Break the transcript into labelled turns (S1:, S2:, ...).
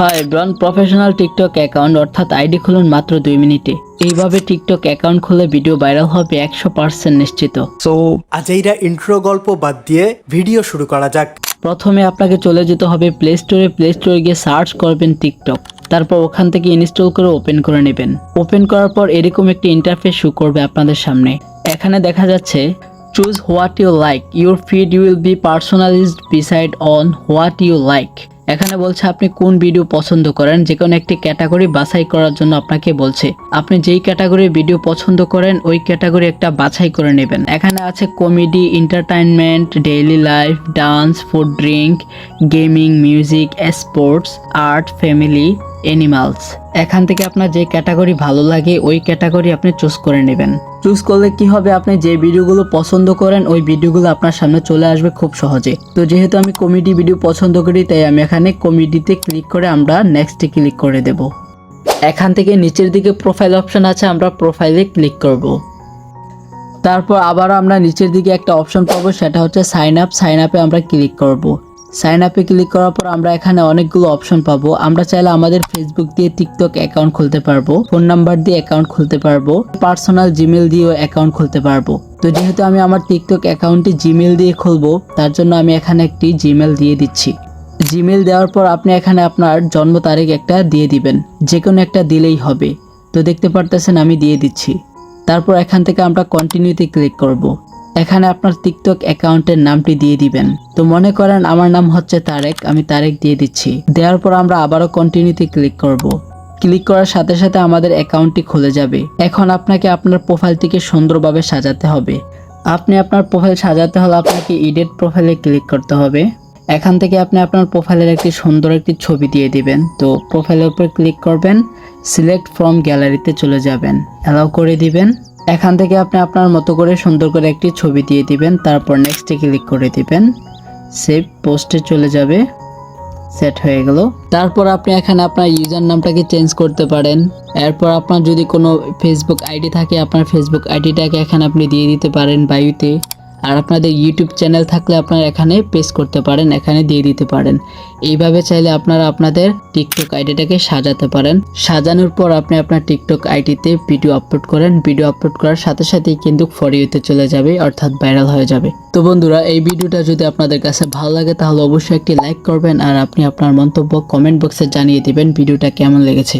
S1: High ব্রন professional TikTok account অর্থাৎ ID খুলুন মাত্র দুই মিনিটে। এইভাবে টিকটক অ্যাকাউন্ট খুলে ভিডিও ভাইরাল হবে একশো পার্সেন্ট নিশ্চিত।
S2: সো আজইরা ইন্ট্রো গল্প বাদ দিয়ে ভিডিও শুরু করা যাক।
S1: প্রথমে আপনাকে চলে যেতে হবে প্লে স্টোরে প্লে স্টোরে গিয়ে সার্চ করবেন টিকটক তারপর ওখান থেকে ইনস্টল করে ওপেন করে নেবেন। ওপেন করার পর এরকম একটি ইন্টারফেস শু করবে আপনাদের সামনে। এখানে দেখা যাচ্ছে choose what you like your feed will be personalised beside on what you like এখানে বলছে, আপনি কোন ভিডিও পছন্দ করেন? যে কোনো একটি ক্যাটাগরি বাছাই করার জন্য আপনাকে বলছে, আপনি যেই ক্যাটাগরির ভিডিও পছন্দ করেন, ওই ক্যাটাগরি একটা বাছাই করে নেবেন। এখানে আছে comedy entertainment daily life dance food drink gaming music sports art family animals এখান থেকে আপনার যে ক্যাটাগরি ভালো লাগে, ওই ক্যাটাগরি আপনি চুজ করে নেবেন। চুজ করলে কি হবে? আপনি যে ভিডিওগুলো পছন্দ করেন, ওই ভিডিওগুলো আপনার সামনে চলে আসবে খুব সহজে। তো যেহেতু আমি কমেডি ভিডিও পছন্দ করি, তাই আমি এখানে কমেডিতে ক্লিক করে আমরা নেক্সটে ক্লিক করে দেব। এখান থেকে নিচের দিকে প্রোফাইল অপশন আছে, আমরা প্রোফাইলে ক্লিক করব। তারপর আবার আমরা নিচের দিকে একটা অপশন পাবো, সেটা হচ্ছে সাইন আপ সাইন আপে আমরা ক্লিক করব। সাইন আপে ক্লিক করার পর আমরা এখানে অনেকগুলো অপশন পাবো। আমরা চাইলে আমাদের ফেসবুক দিয়ে টিকটক অ্যাকাউন্ট খুলতে পারব ফোন নাম্বার দিয়ে অ্যাকাউন্ট খুলতে পারব পার্সোনাল জিমেল দিয়েও অ্যাকাউন্ট খুলতে পারব। তো যেহেতু আমি আমার টিকটক অ্যাকাউন্টটি জিমেল দিয়ে খুলবো, তার জন্য আমি এখানে একটি জিমেল দিয়ে দিচ্ছি। জিমেল দেওয়ার পর আপনি এখানে আপনার জন্ম তারিখ একটা দিয়ে দিবেন যে কোনো একটা দিলেই হবে। তো দেখতে পারতেছেন আমি দিয়ে দিচ্ছি। তারপর এখান থেকে আমরা কন্টিনিউতে ক্লিক করব। এখানে আপনার টিকটক অ্যাকাউন্টের নামটি দিয়ে দিবেন। তো মনে করেন আমার নাম হচ্ছে তারেক, আমি তারেক দিয়ে দিচ্ছি। দেওয়ার পর আমরা আবারও কন্টিনিউতে ক্লিক করব। ক্লিক করার সাথে সাথে আমাদের অ্যাকাউন্টটি খুলে যাবে। এখন আপনাকে আপনার প্রোফাইলটিকে সুন্দরভাবে সাজাতে হবে। আপনি আপনার প্রোফাইল সাজাতে হলে আপনাকে ইডিট প্রোফাইলে ক্লিক করতে হবে। এখান থেকে আপনি আপনার প্রোফাইলের একটি সুন্দর একটি ছবি দিয়ে দিবেন। তো প্রোফাইলের উপর ক্লিক করবেন সিলেক্ট ফ্রম গ্যালারিতে চলে যাবেন। অ্যালাউ করে দিবেন। এখান থেকে আপনি আপনার মতো করে সুন্দর করে একটি ছবি দিয়ে দিবেন, তারপর নেক্সটে ক্লিক করে দিবেন। সেভ পোস্টে চলে যাবে। সেট হয়ে গেল। তারপর আপনি এখানে আপনার ইউজার নামটাকে চেঞ্জ করতে পারেন। এরপর আপনার যদি কোনো ফেসবুক আইডি থাকে, আপনার ফেসবুক আইডিটাকে এখানে আপনি দিয়ে দিতে পারেন বায়ুতে। আর আপনাদের ইউটিউব চ্যানেল থাকলে আপনারা এখানে পেস্ট করতে পারেন, এখানে দিয়ে দিতে পারেন। এইভাবে চাইলে আপনারা আপনাদের টিকটক আইডিটাকে সাজাতে পারেন। সাজানোর পর আপনি আপনার টিকটক আইডিতে ভিডিও আপলোড করেন। ভিডিও আপলোড করার সাথে সাথেই কিন্তু ফর ইউতে চলে যাবে, অর্থাৎ ভাইরাল হয়ে যাবে। তো বন্ধুরা, এই ভিডিওটা যদি আপনাদের কাছে ভালো লাগে, তাহলে অবশ্যই একটি লাইক করবেন আর আপনি আপনার মন্তব্য কমেন্ট বক্সে জানিয়ে দিবেন, ভিডিওটা কেমন লেগেছে।